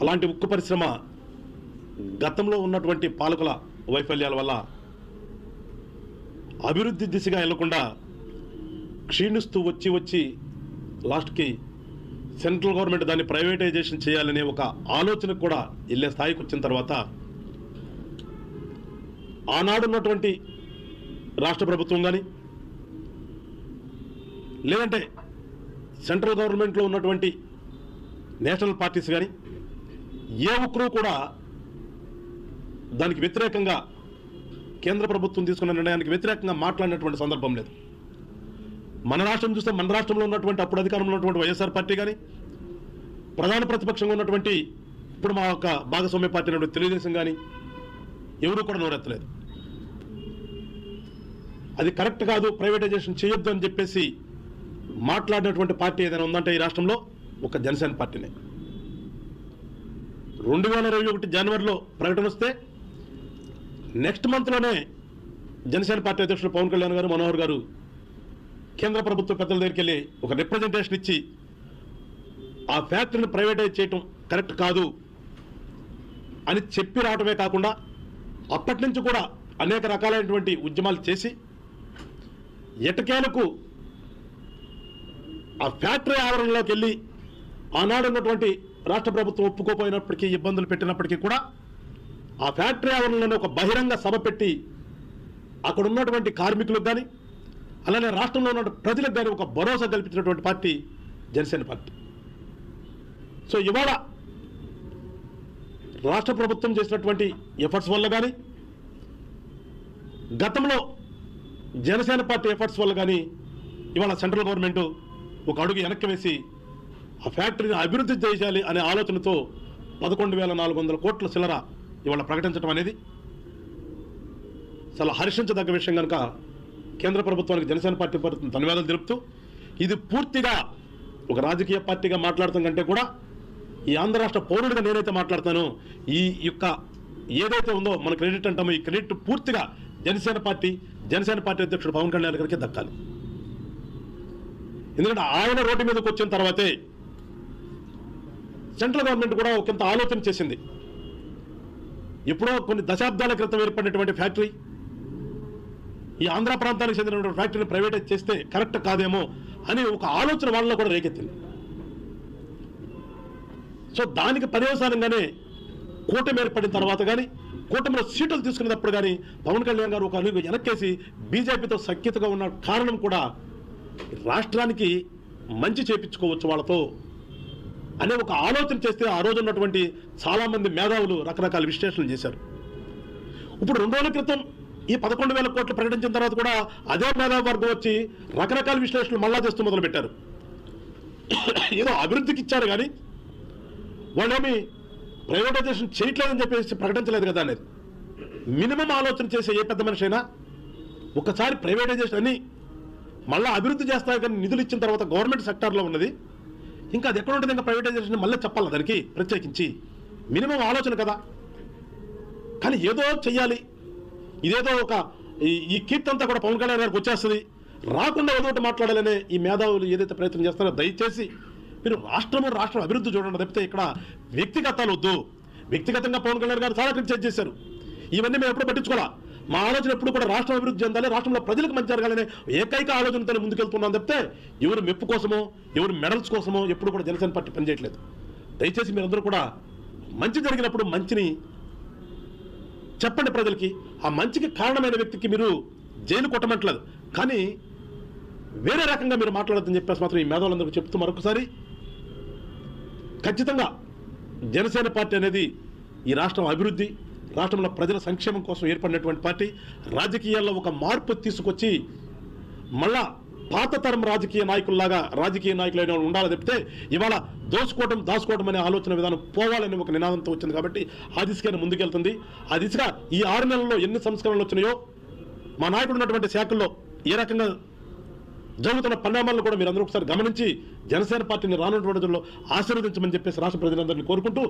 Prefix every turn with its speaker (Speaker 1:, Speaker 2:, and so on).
Speaker 1: అలాంటి ఉక్కు పరిశ్రమ గతంలో ఉన్నటువంటి పాలకుల వైఫల్యాల వల్ల అభివృద్ధి దిశగా వెళ్ళకుండా క్షీణిస్తూ వచ్చి వచ్చి లాస్ట్కి సెంట్రల్ గవర్నమెంట్ దాన్ని ప్రైవేటైజేషన్ చేయాలనే ఒక ఆలోచన కూడా వెళ్ళే స్థాయికి వచ్చిన తర్వాత ఆనాడున్నటువంటి రాష్ట్ర ప్రభుత్వం కానీ లేదంటే సెంట్రల్ గవర్నమెంట్లో ఉన్నటువంటి నేషనల్ పార్టీస్ కానీ ఏ ఒక్కరూ కూడా దానికి వ్యతిరేకంగా కేంద్ర ప్రభుత్వం తీసుకున్న నిర్ణయానికి వ్యతిరేకంగా మాట్లాడినటువంటి సందర్భం లేదు. మన రాష్ట్రం చూస్తే మన రాష్ట్రంలో ఉన్నటువంటి అప్పుడు అధికారంలో ఉన్నటువంటి వైఎస్ఆర్ పార్టీ కానీ ప్రధాన ప్రతిపక్షంగా ఉన్నటువంటి ఇప్పుడు మా యొక్క భాగస్వామ్య పార్టీ అయినటువంటి తెలుగుదేశం కానీ ఎవరూ కూడా నోరెత్తలేదు. అది కరెక్ట్ కాదు ప్రైవేటైజేషన్ చేయొద్దు అని చెప్పేసి మాట్లాడినటువంటి పార్టీ ఏదైనా ఉందంటే ఈ రాష్ట్రంలో ఒక జనసేన పార్టీనే. రెండు వేల ఇరవై ఒకటి జనవరిలో ప్రకటన వస్తే నెక్స్ట్ మంత్లోనే జనసేన పార్టీ అధ్యక్షుడు పవన్ కళ్యాణ్ గారు మనోహర్ గారు కేంద్ర ప్రభుత్వ పెద్దల దగ్గరికి వెళ్ళి ఒక రిప్రజెంటేషన్ ఇచ్చి ఆ ఫ్యాక్టరీని ప్రైవేటైజ్ చేయటం కరెక్ట్ కాదు అని చెప్పి రావటమే కాకుండా అప్పటి నుంచి కూడా అనేక రకాలైనటువంటి ఉద్యమాలు చేసి ఎటకేలకు ఆ ఫ్యాక్టరీ ఆవరణలోకి వెళ్ళి ఆనాడు ఉన్నటువంటి రాష్ట్ర ప్రభుత్వం ఒప్పుకోపోయినప్పటికీ ఇబ్బందులు పెట్టినప్పటికీ కూడా ఆ ఫ్యాక్టరీ ఆవరణలోనే ఒక బహిరంగ సభ పెట్టి అక్కడ ఉన్నటువంటి కార్మికులకు కానీ అలానే రాష్ట్రంలో ఉన్న ప్రజలకు కానీ ఒక భరోసా కల్పించినటువంటి పార్టీ జనసేన పార్టీ. సో ఇవాళ రాష్ట్ర ప్రభుత్వం చేసినటువంటి ఎఫర్ట్స్ వల్ల కానీ గతంలో జనసేన పార్టీ ఎఫర్ట్స్ వల్ల కానీ ఇవాళ సెంట్రల్ గవర్నమెంట్ ఒక అడుగు వెనక్కి వేసి ఆ ఫ్యాక్టరీని అభివృద్ధి చేయాలి అనే ఆలోచనతో పదకొండు వేల నాలుగు వందల కోట్ల చిల్లర ఇవాళ ప్రకటించడం అనేది చాలా హర్షించదగ్గ విషయం కనుక కేంద్ర ప్రభుత్వానికి జనసేన పార్టీ పరుతున్న ధన్యవాదాలు తెలుపుతూ ఇది పూర్తిగా ఒక రాజకీయ పార్టీగా మాట్లాడటం కంటే కూడా ఈ ఆంధ్ర రాష్ట్ర పౌరుడిగా నేనైతే మాట్లాడతానో. ఈ యొక్క ఏదైతే ఉందో మన క్రెడిట్ అంటామో ఈ క్రెడిట్ పూర్తిగా జనసేన పార్టీ జనసేన పార్టీ అధ్యక్షుడు పవన్ కళ్యాణ్ గారికి దక్కాలి. ఎందుకంటే ఆయన రోడ్డు మీదకి వచ్చిన తర్వాతే సెంట్రల్ గవర్నమెంట్ కూడా ఒకంత ఆలోచన చేసింది. ఎప్పుడో కొన్ని దశాబ్దాల క్రితం ఏర్పడినటువంటి ఫ్యాక్టరీ ఈ ఆంధ్ర ప్రాంతానికి చెందినటువంటి ఫ్యాక్టరీని ప్రైవేటైజ్ చేస్తే కరెక్ట్ కాదేమో అని ఒక ఆలోచన వాళ్ళలో కూడా రేకెత్తింది. సో దానికి పర్యవసానంగానే కూటమి ఏర్పడిన తర్వాత కానీ కూటమిలో సీట్లు తీసుకునేటప్పుడు కానీ పవన్ కళ్యాణ్ గారు ఒక అడుగు వెనక్కేసి బీజేపీతో సఖ్యతగా ఉన్న కారణం కూడా రాష్ట్రానికి మంచి చేపించుకోవచ్చు వాళ్ళతో అనే ఒక ఆలోచన చేస్తే ఆ రోజు ఉన్నటువంటి చాలామంది మేధావులు రకరకాల విశ్లేషణలు చేశారు. ఇప్పుడు రెండు రోజుల క్రితం ఈ పదకొండు వేల కోట్లు ప్రకటించిన తర్వాత కూడా అదే మేధావి వర్గం వచ్చి రకరకాల విశ్లేషణలు మళ్ళా చేస్తూ మొదలుపెట్టారు. ఏదో అభివృద్ధికి ఇచ్చారు కానీ వాళ్ళేమి ప్రైవేటైజేషన్ చేయట్లేదని చెప్పేసి ప్రకటించలేదు కదా అనేది. మినిమం ఆలోచన చేసే ఏ పెద్ద మనిషి అయినా ఒకసారి ప్రైవేటైజేషన్ అని మళ్ళీ అభివృద్ధి చేస్తారు కానీ నిధులు ఇచ్చిన తర్వాత గవర్నమెంట్ సెక్టార్లో ఉన్నది ఇంకా అది ఎక్కడ ఉంటుంది ఇంకా ప్రైవేటైజేషన్ మళ్ళీ చెప్పాలి దానికి? ప్రత్యేకించి. మినిమం ఆలోచన కదా. కానీ ఏదో చెయ్యాలి. ఇదేదో ఒక ఈ- ఈ కీర్తి అంతా కూడా పవన్ కళ్యాణ్ గారికి వచ్చేస్తుంది. రాకుండా ఏదో ఒకటి మాట్లాడాలనే ఈ మేధావులు ఏదైతే ప్రయత్నం చేస్తారో దయచేసి మీరు రాష్ట్రము రాష్ట్రం అభివృద్ధి చూడండి. తప్పితే ఇక్కడ వ్యక్తిగతాలు వద్దు. వ్యక్తిగతంగా పవన్ కళ్యాణ్ గారు చాలా క్రిటిసైజ్ చేశారు. ఇవన్నీ మేము ఎప్పుడు పట్టించుకోవాలా? మా ఆలోచన ఎప్పుడు కూడా రాష్ట్రం అభివృద్ధి చెందాలి రాష్ట్రంలో ప్రజలకు మంచి జరగాలనే ఏకైక ఆలోచనతో ముందుకెళ్తున్నాను చెప్తే ఎవరు మెప్పు కోసమో ఎవరు మెడల్స్ కోసమో ఎప్పుడు కూడా జనసేన పార్టీ పనిచేయట్లేదు. దయచేసి మీరందరూ కూడా మంచి జరిగినప్పుడు మంచిని చెప్పండి ప్రజలకి. ఆ మంచికి కారణమైన వ్యక్తికి మీరు జైలు కొట్టమంటలేదు. కానీ వేరే రకంగా మీరు మాట్లాడద్దని చెప్పేసి మాత్రం ఈ మేధావులందరికీ చెప్తూ మరొకసారి ఖచ్చితంగా జనసేన పార్టీ అనేది ఈ రాష్ట్రం అభివృద్ధి రాష్ట్రంలో ప్రజల సంక్షేమం కోసం ఏర్పడినటువంటి పార్టీ రాజకీయాల్లో ఒక మార్పు తీసుకొచ్చి మళ్ళా పాత తరం రాజకీయ నాయకుల్లాగా రాజకీయ నాయకులైన వాళ్ళు ఉండాలి ఇవాళ దోసుకోవడం దాచుకోవడం అనే ఆలోచన విధానం పోవాలని ఒక నినాదంతో వచ్చింది కాబట్టి ఆ దిశగానే ముందుకెళ్తుంది. ఆ దిశగా ఈ ఆరు నెలల్లో ఎన్ని సంస్కరణలు వచ్చినాయో మా నాయకుడు ఉన్నటువంటి శాఖల్లో ఏ రకంగా జరుగుతున్న పరిణామాలను కూడా మీరు అందరూ ఒకసారి గమనించి జనసేన పార్టీని రానున్నటువంటి రోజుల్లో ఆశీర్వదించమని చెప్పేసి రాష్ట్ర ప్రజలందరినీ కోరుకుంటూ